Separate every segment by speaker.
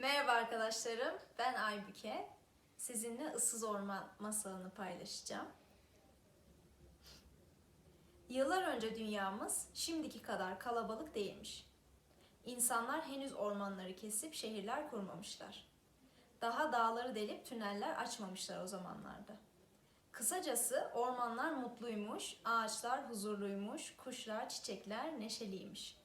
Speaker 1: Merhaba arkadaşlarım, ben Aybüke. Sizinle ıssız orman masalını paylaşacağım. Yıllar önce dünyamız şimdiki kadar kalabalık değilmiş. İnsanlar henüz ormanları kesip şehirler kurmamışlar. Daha dağları delip tüneller açmamışlar o zamanlarda. Kısacası ormanlar mutluymuş, ağaçlar huzurluymuş, kuşlar, çiçekler neşeliymiş.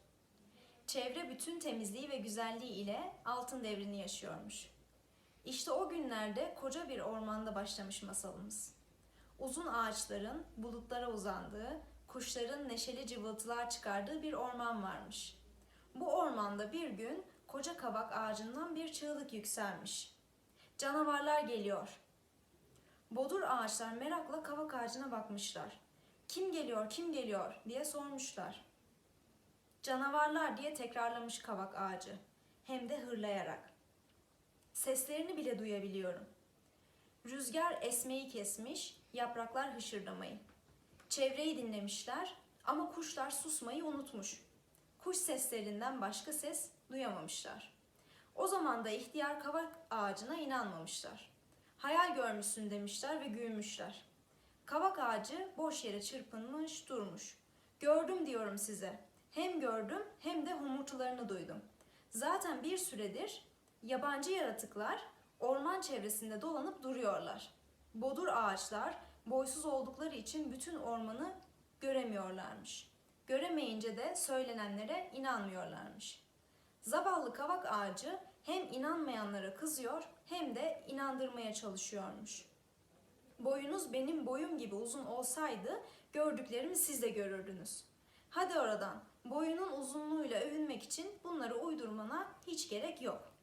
Speaker 1: Çevre bütün temizliği ve güzelliği ile altın devrini yaşıyormuş. İşte o günlerde koca bir ormanda başlamış masalımız. Uzun ağaçların bulutlara uzandığı, kuşların neşeli cıvıltılar çıkardığı bir orman varmış. Bu ormanda bir gün koca kavak ağacından bir çığlık yükselmiş. Canavarlar geliyor. Bodur ağaçlar merakla kavak ağacına bakmışlar. Kim geliyor, kim geliyor diye sormuşlar. Canavarlar diye tekrarlamış kavak ağacı. Hem de hırlayarak. Seslerini bile duyabiliyorum. Rüzgar esmeyi kesmiş, yapraklar hışırdamayı. Çevreyi dinlemişler ama kuşlar susmayı unutmuş. Kuş seslerinden başka ses duyamamışlar. O zaman da ihtiyar kavak ağacına inanmamışlar. Hayal görmüşsün demişler ve gülmüşler. Kavak ağacı boş yere çırpınmış durmuş. Gördüm diyorum size. Hem gördüm hem de homurtularını duydum. Zaten bir süredir yabancı yaratıklar orman çevresinde dolanıp duruyorlar. Bodur ağaçlar boysuz oldukları için bütün ormanı göremiyorlarmış. Göremeyince de söylenenlere inanmıyorlarmış. Zavallı kavak ağacı hem inanmayanlara kızıyor hem de inandırmaya çalışıyormuş. Boyunuz benim boyum gibi uzun olsaydı gördüklerimi siz de görürdünüz. Hadi oradan boyunun uzunluğuyla övünmek için bunları uydurmana hiç gerek yok.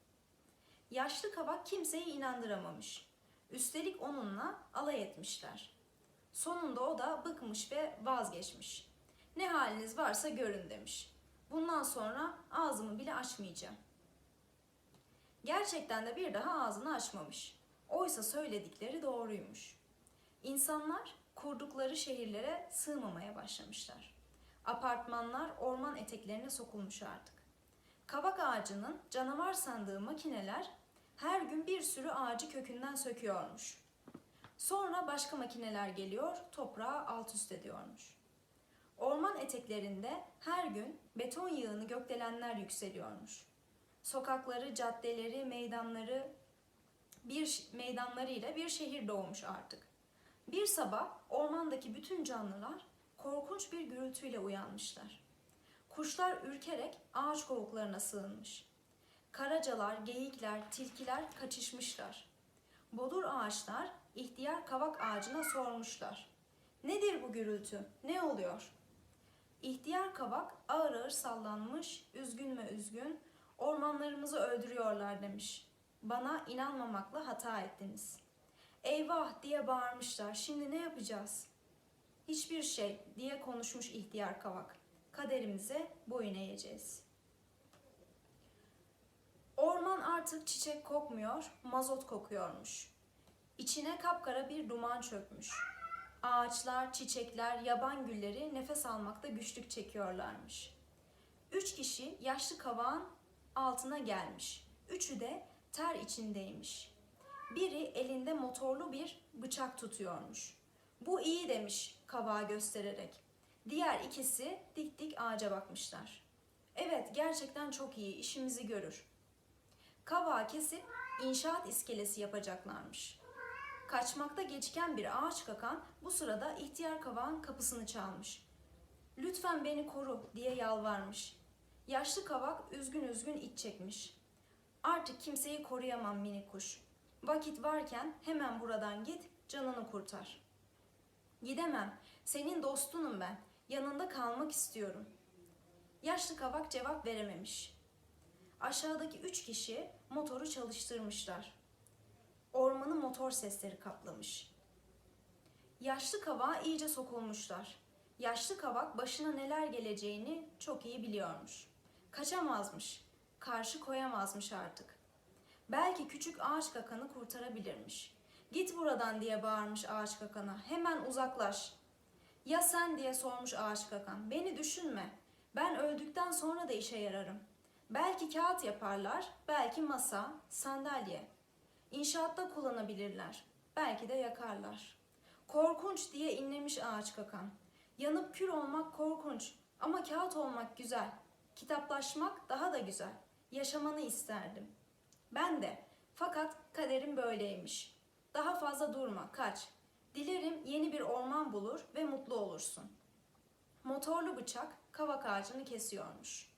Speaker 1: Yaşlı kavak kimseyi inandıramamış. Üstelik onunla alay etmişler. Sonunda o da bıkmış ve vazgeçmiş. Ne haliniz varsa görün demiş. Bundan sonra ağzımı bile açmayacağım. Gerçekten de bir daha ağzını açmamış. Oysa söyledikleri doğruymuş. İnsanlar kurdukları şehirlere sığmamaya başlamışlar. Apartmanlar orman eteklerine sokulmuş artık. Kavak ağacının canavar sandığı makineler her gün bir sürü ağacı kökünden söküyormuş. Sonra başka makineler geliyor, toprağı alt üst ediyormuş. Orman eteklerinde her gün beton yığını gökdelenler yükseliyormuş. Sokakları, caddeleri, meydanları bir meydanlarıyla bir şehir doğmuş artık. Bir sabah ormandaki bütün canlılar korkunç bir gürültüyle uyanmışlar. Kuşlar ürkerek ağaç kovuklarına sığınmış. Karacalar, geyikler, tilkiler kaçışmışlar. Bodur ağaçlar ihtiyar kavak ağacına sormuşlar. Nedir bu gürültü? Ne oluyor? İhtiyar kavak ağır ağır sallanmış, üzgün mü üzgün, ormanlarımızı öldürüyorlar demiş. Bana inanmamakla hata ettiniz. Eyvah diye bağırmışlar. Şimdi ne yapacağız? Hiçbir şey diye konuşmuş ihtiyar kavak. Kaderimize boyun eğeceğiz. Orman artık çiçek kokmuyor, mazot kokuyormuş. İçine kapkara bir duman çökmüş. Ağaçlar, çiçekler, yaban gülleri nefes almakta güçlük çekiyorlarmış. Üç kişi yaşlı kavağın altına gelmiş. Üçü de ter içindeymiş. Biri elinde motorlu bir bıçak tutuyormuş. Bu iyi demiş kavağa göstererek. Diğer ikisi dik dik ağaca bakmışlar. Evet gerçekten çok iyi işimizi görür. Kavağı kesip inşaat iskelesi yapacaklarmış. Kaçmakta geçken bir ağaç kakan bu sırada ihtiyar kavağın kapısını çalmış. Lütfen beni koru diye yalvarmış. Yaşlı kavak üzgün üzgün iç çekmiş. Artık kimseyi koruyamam minik kuş. Vakit varken hemen buradan git, canını kurtar. Gidemem. Senin dostunum ben. Yanında kalmak istiyorum. Yaşlı kavak cevap verememiş. Aşağıdaki üç kişi motoru çalıştırmışlar. Ormanı motor sesleri kaplamış. Yaşlı kavağa iyice sokulmuşlar. Yaşlı kavak başına neler geleceğini çok iyi biliyormuş. Kaçamazmış, karşı koyamazmış artık. Belki küçük ağaç kakanı kurtarabilirmiş. Git buradan diye bağırmış ağaç kakana. Hemen uzaklaş. Ya sen diye sormuş ağaç kakan. Beni düşünme. Ben öldükten sonra da işe yararım. Belki kağıt yaparlar, belki masa, sandalye. İnşaatta kullanabilirler, belki de yakarlar. Korkunç diye inlemiş ağaç kakan. Yanıp kül olmak korkunç ama kağıt olmak güzel. Kitaplaşmak daha da güzel. Yaşamanı isterdim. Ben de. Fakat kaderim böyleymiş. Daha fazla durma, kaç. Dilerim yeni bir orman bulur ve mutlu olursun. Motorlu bıçak kavak ağacını kesiyormuş.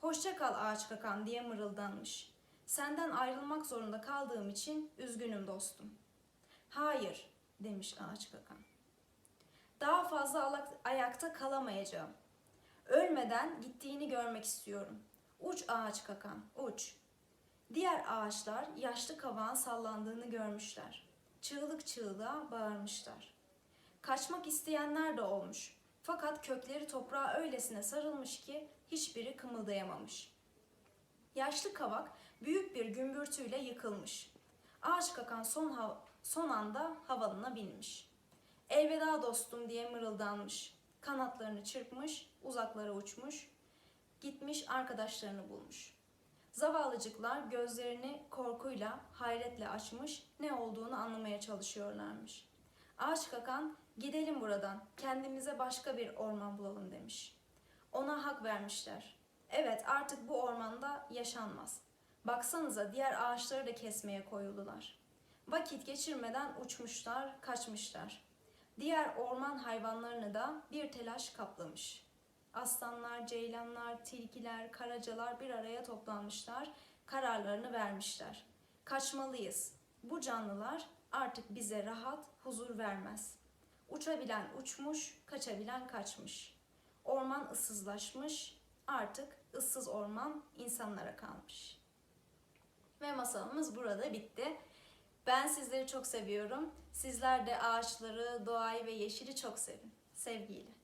Speaker 1: Hoşça kal ağaç kakan diye mırıldanmış. Senden ayrılmak zorunda kaldığım için üzgünüm dostum. Hayır demiş ağaç kakan. Daha fazla ayakta kalamayacağım. Ölmeden gittiğini görmek istiyorum. Uç ağaç kakan, uç. Diğer ağaçlar yaşlı kavağın sallandığını görmüşler. Çığlık çığlığa bağırmışlar. Kaçmak isteyenler de olmuş. Fakat kökleri toprağa öylesine sarılmış ki hiçbiri kımıldayamamış. Yaşlı kavak büyük bir gümbürtüyle yıkılmış. Ağaç kakan son, hav- son anda havalına binmiş. Elveda dostum diye mırıldanmış. Kanatlarını çırpmış, uzaklara uçmuş. Gitmiş arkadaşlarını bulmuş. Zavallıcıklar gözlerini korkuyla, hayretle açmış, ne olduğunu anlamaya çalışıyorlarmış. Ağaç kakan, gidelim buradan, kendimize başka bir orman bulalım demiş. Ona hak vermişler. Evet artık bu ormanda yaşanmaz. Baksanıza diğer ağaçları da kesmeye koyuldular. Vakit geçirmeden uçmuşlar, kaçmışlar. Diğer orman hayvanlarını da bir telaş kaplamış. Aslanlar, ceylanlar, tilkiler, karacalar bir araya toplanmışlar, kararlarını vermişler. Kaçmalıyız. Bu canlılar artık bize rahat, huzur vermez. Uçabilen uçmuş, kaçabilen kaçmış. Orman ıssızlaşmış, artık ıssız orman insanlara kalmış. Ve masalımız burada bitti. Ben sizleri çok seviyorum. Sizler de ağaçları, doğayı ve yeşili çok sevin. Sevgiyle.